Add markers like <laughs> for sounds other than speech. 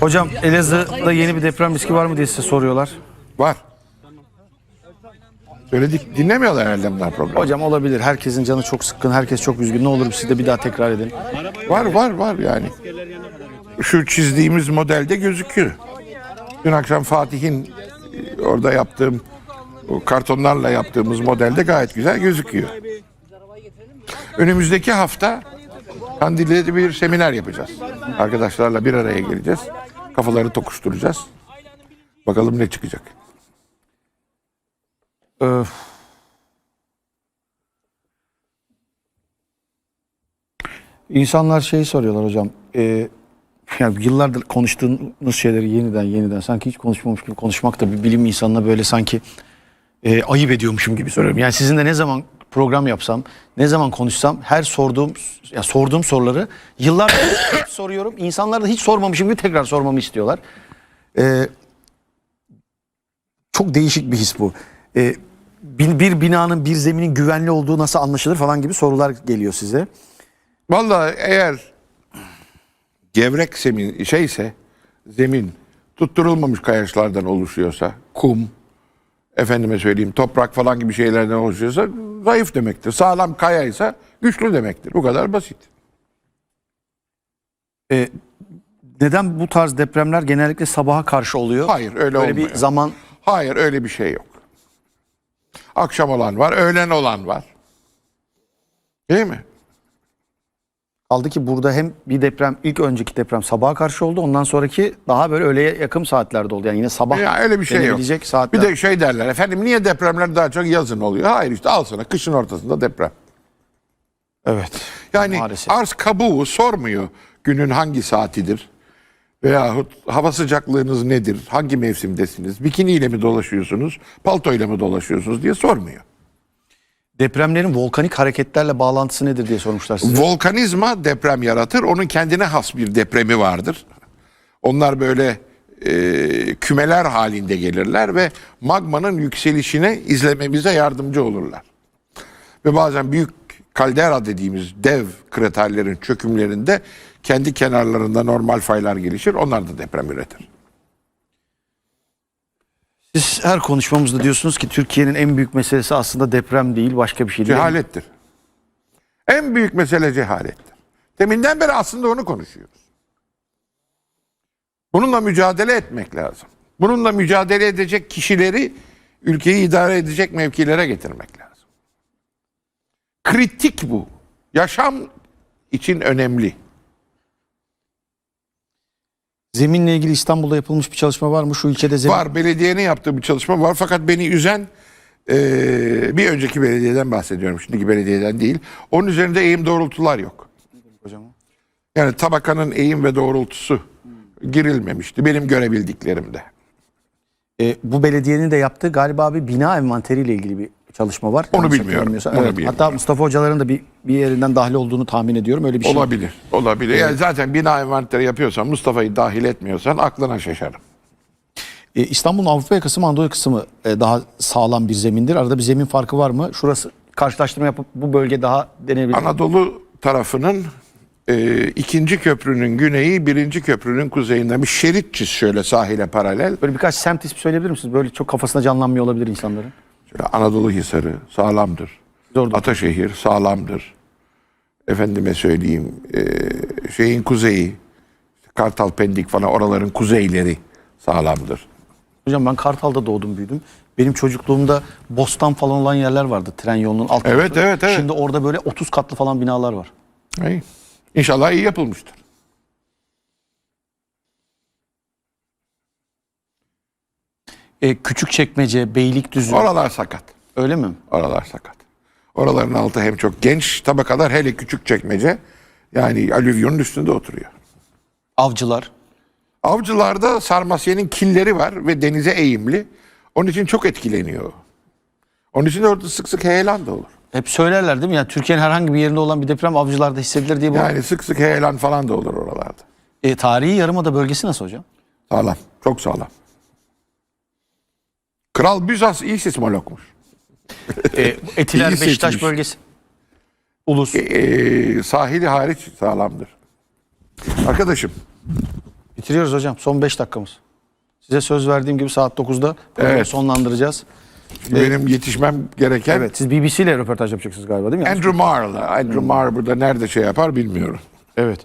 Hocam Elazığ'da yeni bir deprem riski var mı diye size soruyorlar. Var. Söyledik dinlemiyorlar herhalde bunlar programı. Hocam olabilir. Herkesin canı çok sıkkın. Herkes çok üzgün. Ne olur siz de bir daha tekrar edin. Var var var yani. Şu çizdiğimiz modelde gözüküyor. Dün akşam Fatih'in e, orada yaptığım o kartonlarla yaptığımız modelde gayet güzel gözüküyor. Önümüzdeki hafta Kandilli'de bir seminer yapacağız. Arkadaşlarla bir araya geleceğiz. Kafaları tokuşturacağız. Bakalım ne çıkacak. Öf. İnsanlar şeyi soruyorlar hocam. Ee, yani yıllardır konuştuğunuz şeyleri yeniden yeniden sanki hiç konuşmamış gibi konuşmak da bir bilim insanına böyle sanki e, ayıp ediyormuşum gibi soruyorum. Yani sizinle ne zaman program yapsam, ne zaman konuşsam her sorduğum ya sorduğum soruları yıllardır hep <coughs> soruyorum. İnsanlar da hiç sormamışım gibi tekrar sormamı istiyorlar. Ee, çok değişik bir his bu. Ee, bir, bir binanın, bir zeminin güvenli olduğu nasıl anlaşılır falan gibi sorular geliyor size. Vallahi eğer gevrek zemin şeyse zemin tutturulmamış kayaçlardan oluşuyorsa kum efendime söyleyeyim toprak falan gibi şeylerden oluşuyorsa zayıf demektir. Sağlam kayaysa güçlü demektir. Bu kadar basit. Ee, neden bu tarz depremler genellikle sabaha karşı oluyor? Hayır öyle Böyle olmuyor. bir zaman Hayır öyle bir şey yok. Akşam olan var, öğlen olan var. Değil mi? Kaldı ki burada hem bir deprem, ilk önceki deprem sabaha karşı oldu. Ondan sonraki daha böyle öğleye yakın saatlerde oldu. Yani yine sabah Ya öyle bir şey yok. saatler. Bir de şey derler efendim niye depremler daha çok yazın oluyor? Hayır işte al sana kışın ortasında deprem. evet. Yani Maalesef. arz kabuğu sormuyor günün hangi saatidir veyahut hava sıcaklığınız nedir, hangi mevsimdesiniz, bikiniyle mi dolaşıyorsunuz, paltoyla mı dolaşıyorsunuz diye sormuyor. Depremlerin volkanik hareketlerle bağlantısı nedir diye sormuşlar size. Volkanizma deprem yaratır, onun kendine has bir depremi vardır. Onlar böyle e, kümeler halinde gelirler ve magmanın yükselişine izlememize yardımcı olurlar. Ve bazen büyük kaldera dediğimiz dev kraterlerin çökümlerinde kendi kenarlarında normal faylar gelişir. Onlar da deprem üretir. Siz her konuşmamızda diyorsunuz ki Türkiye'nin en büyük meselesi aslında deprem değil başka bir şey değil. Cehalettir. En büyük mesele cehalettir. Deminden beri aslında onu konuşuyoruz. Bununla mücadele etmek lazım. Bununla mücadele edecek kişileri ülkeyi idare edecek mevkilere getirmek lazım. Kritik bu. Yaşam için önemli. Zeminle ilgili İstanbul'da yapılmış bir çalışma var mı? Şu ilçede zemin Var belediyenin yaptığı bir çalışma var fakat beni üzen eee, bir önceki belediyeden bahsediyorum. Şimdiki belediyeden değil. Onun üzerinde eğim doğrultular yok. hocam. Yani tabakanın eğim ve doğrultusu girilmemişti benim görebildiklerimde. Ee, bu belediyenin de yaptığı galiba bir bina envanteriyle ilgili bir çalışma var. Onu Yanlış bilmiyorum. Onu Evet. bilmiyorum. Hatta Mustafa hocaların da bir, bir yerinden dahil olduğunu tahmin ediyorum. Öyle bir şey. Olabilir. Olabilir. Yani zaten bina envanteri yapıyorsan Mustafa'yı dahil etmiyorsan aklına şaşarım. Ee, İstanbul'un Avrupa yakası mı Anadolu kısmı e, daha sağlam bir zemindir. Arada bir zemin farkı var mı? Şurası karşılaştırma yapıp bu bölge daha denebilir. Anadolu tarafının e, ikinci köprünün güneyi birinci köprünün kuzeyinden bir şerit çiz şöyle sahile paralel. Böyle birkaç semt ismi söyleyebilir misiniz? Böyle çok kafasına canlanmıyor olabilir insanların. Şöyle Anadolu Hisarı sağlamdır. Zordur. Ataşehir sağlamdır. Efendime söyleyeyim e, şeyin kuzeyi Kartal Pendik falan oraların kuzeyleri sağlamdır. Hocam ben Kartal'da doğdum büyüdüm. Benim çocukluğumda bostan falan olan yerler vardı tren yolunun alt Evet, evet, evet. Şimdi orada böyle 30 katlı falan binalar var. İyi. İnşallah iyi yapılmıştır. E, Küçükçekmece, Beylikdüzü Oralar sakat. öyle mi? Oralar sakat. Oraların altı hem çok genç tabakalar hele küçük çekmece yani alüvyonun üstünde oturuyor. Avcılar. Avcılarda Sarmasye'nin killeri var ve denize eğimli. Onun için çok etkileniyor. Onun için de orada sık sık heyelan da olur. Hep söylerler değil mi? Yani Türkiye'nin herhangi bir yerinde olan bir deprem avcılarda hissedilir diye bu. Yani sık sık heyelan falan da olur oralarda. E, tarihi yarımada bölgesi nasıl hocam? Sağlam. Çok sağlam. Kral Büzas iyi sismologmuş. E, Etiler, <laughs> İyi Beşiktaş seçmiş. bölgesi. Ulus. Ee, sahili hariç sağlamdır. Arkadaşım Bitiriyoruz hocam. Son 5 dakikamız. Size söz verdiğim gibi saat 9'da programı Evet. sonlandıracağız. Benim yetişmem gereken Evet. Siz BBC ile röportaj yapacaksınız galiba değil mi? Andrew Marr'la. Andrew Marr burada nerede şey yapar bilmiyorum. Evet.